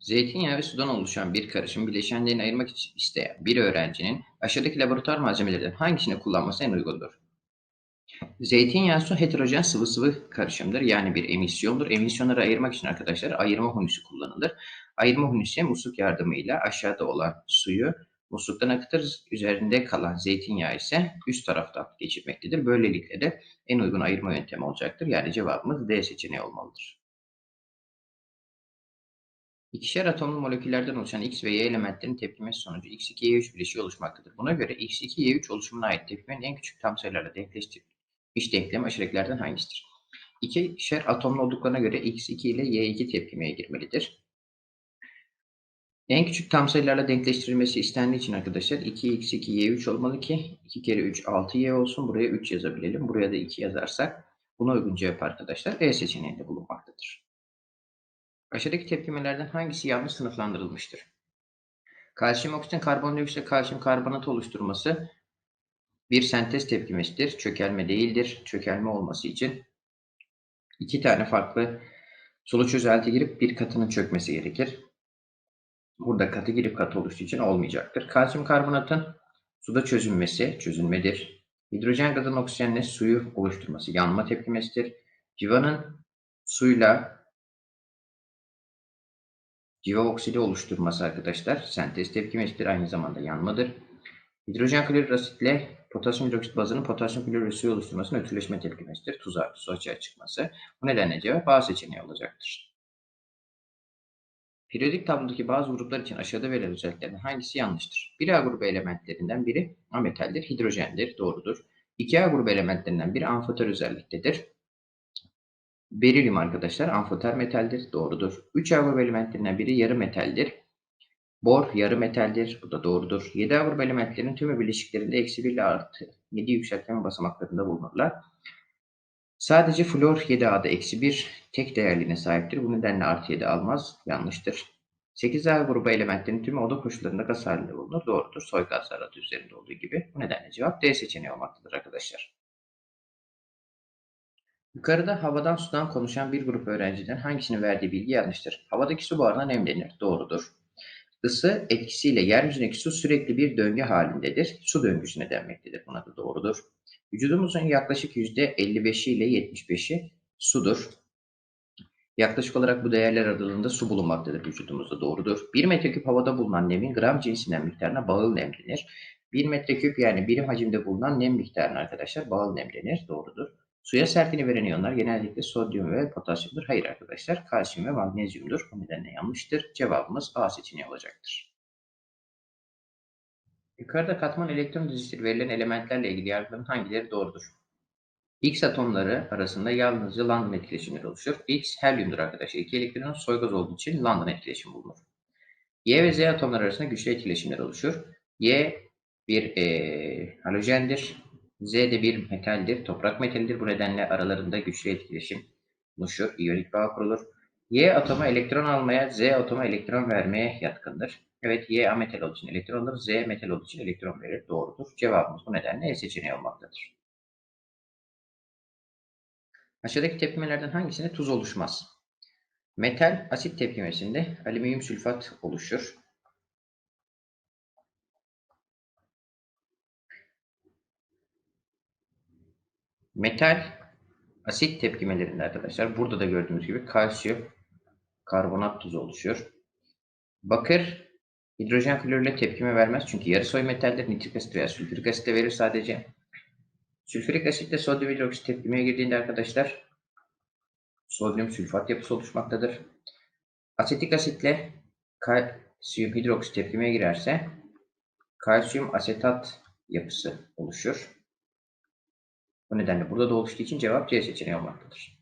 Zeytinyağı ve sudan oluşan bir karışım bileşenlerini ayırmak isteyen bir öğrencinin aşağıdaki laboratuvar malzemelerinden hangisini kullanması en uygundur? Zeytinyağı su heterojen sıvı sıvı karışımdır. Yani bir emisyondur. Emisyonları ayırmak için arkadaşlar ayırma hunisi kullanılır. Ayırma hunisi musluk yardımıyla aşağıda olan suyu musluktan akıtır. Üzerinde kalan zeytinyağı ise üst taraftan geçirmektedir. Böylelikle de en uygun ayırma yöntemi olacaktır. Yani cevabımız D seçeneği olmalıdır. İkişer atomlu moleküllerden oluşan X ve Y elementlerin tepkimesi sonucu X2Y3 bileşiği oluşmaktadır. Buna göre X2Y3 oluşumuna ait tepkimenin en küçük tam sayılarla denkleştirilmiş denklem aşağıdakilerden hangisidir? İkişer atomlu olduklarına göre X2 ile Y2 tepkimeye girmelidir. En küçük tam sayılarla denkleştirilmesi istendiği için arkadaşlar 2x2y3 olmalı ki 2 kere 3 6y olsun. Buraya 3 yazabilelim. Buraya da 2 yazarsak buna uygun cevap arkadaşlar E seçeneğinde bulunmaktadır. Aşağıdaki tepkimelerden hangisi yanlış sınıflandırılmıştır? Kalsiyum oksijen karbondioksit kalsiyum karbonat oluşturması bir sentez tepkimesidir. Çökelme değildir. Çökelme olması için iki tane farklı sulu çözelti girip bir katının çökmesi gerekir. Burada katı girip katı oluştuğu için olmayacaktır. Kalsiyum karbonatın suda çözünmesi çözünmedir. Hidrojen gazının oksijenle suyu oluşturması yanma tepkimesidir. Civanın suyla civa oksidi oluşturması arkadaşlar sentez tepkimesidir. Aynı zamanda yanmadır. Hidrojen klorür asitle potasyum hidroksit bazının potasyum klorür suyu oluşturmasının ötürleşme tepkimesidir. Tuz su açığa çıkması. Bu nedenle cevap A seçeneği olacaktır. Periyodik tablodaki bazı gruplar için aşağıda verilen özelliklerden hangisi yanlıştır? 1A grubu elementlerinden biri ametaldir, hidrojendir, doğrudur. 2A grubu elementlerinden biri amfoter özelliktedir. Berilyum arkadaşlar amfoter metaldir, doğrudur. 3A grubu elementlerinden biri yarı metaldir. Bor yarı metaldir, bu da doğrudur. 7A grubu elementlerinin tümü bileşiklerinde eksi 1 ile artı 7 yükseltme basamaklarında bulunurlar. Sadece flor 7A'da eksi 1 tek değerliğine sahiptir. Bu nedenle artı 7 almaz. Yanlıştır. 8A grubu elementlerin tümü oda koşullarında gaz halinde bulunur. Doğrudur. Soy gazlar adı üzerinde olduğu gibi. Bu nedenle cevap D seçeneği olmaktadır arkadaşlar. Yukarıda havadan sudan konuşan bir grup öğrenciden hangisinin verdiği bilgi yanlıştır? Havadaki su buharına nemlenir. Doğrudur. Isı etkisiyle yeryüzündeki su sürekli bir döngü halindedir. Su döngüsüne denmektedir. Buna da doğrudur. Vücudumuzun yaklaşık %55'i ile 75'i sudur. Yaklaşık olarak bu değerler aralığında su bulunmaktadır vücudumuzda doğrudur. 1 metreküp havada bulunan nemin gram cinsinden miktarına bağıl nem denir. 1 metreküp yani birim hacimde bulunan nem miktarına arkadaşlar bağıl nem denir. Doğrudur. Suya sertliğini veren iyonlar genellikle sodyum ve potasyumdur. Hayır arkadaşlar kalsiyum ve magnezyumdur. Bu nedenle yanlıştır. Cevabımız A seçeneği olacaktır. Yukarıda katman elektron dizisi verilen elementlerle ilgili yargıların hangileri doğrudur? X atomları arasında yalnızca London etkileşimleri oluşur. X helyumdur arkadaşlar. İki elektronun soy gaz olduğu için London etkileşimi bulunur. Y ve Z atomları arasında güçlü etkileşimler oluşur. Y bir e, halojendir. Z de bir metaldir. Toprak metalidir. Bu nedenle aralarında güçlü etkileşim oluşur. İyonik bağ kurulur. Y atomu elektron almaya, Z atomu elektron vermeye yatkındır. Evet Y ametal olduğu için elektron alır, Z metal olduğu için elektron verir. Doğrudur. Cevabımız bu nedenle E seçeneği olmaktadır. Aşağıdaki tepkimelerden hangisinde tuz oluşmaz? Metal asit tepkimesinde alüminyum sülfat oluşur. Metal asit tepkimelerinde arkadaşlar burada da gördüğümüz gibi kalsiyum karbonat tuzu oluşuyor. Bakır hidrojen klorürle tepkime vermez çünkü yarı soy metaldir. Nitrik asit veya sülfürik asit de verir sadece. Sülfürik asitle sodyum hidroksit tepkimeye girdiğinde arkadaşlar sodyum sülfat yapısı oluşmaktadır. Asetik asitle kalsiyum hidroksit tepkimeye girerse kalsiyum asetat yapısı oluşur. Bu nedenle burada da oluştuğu için cevap C seçeneği olmaktadır.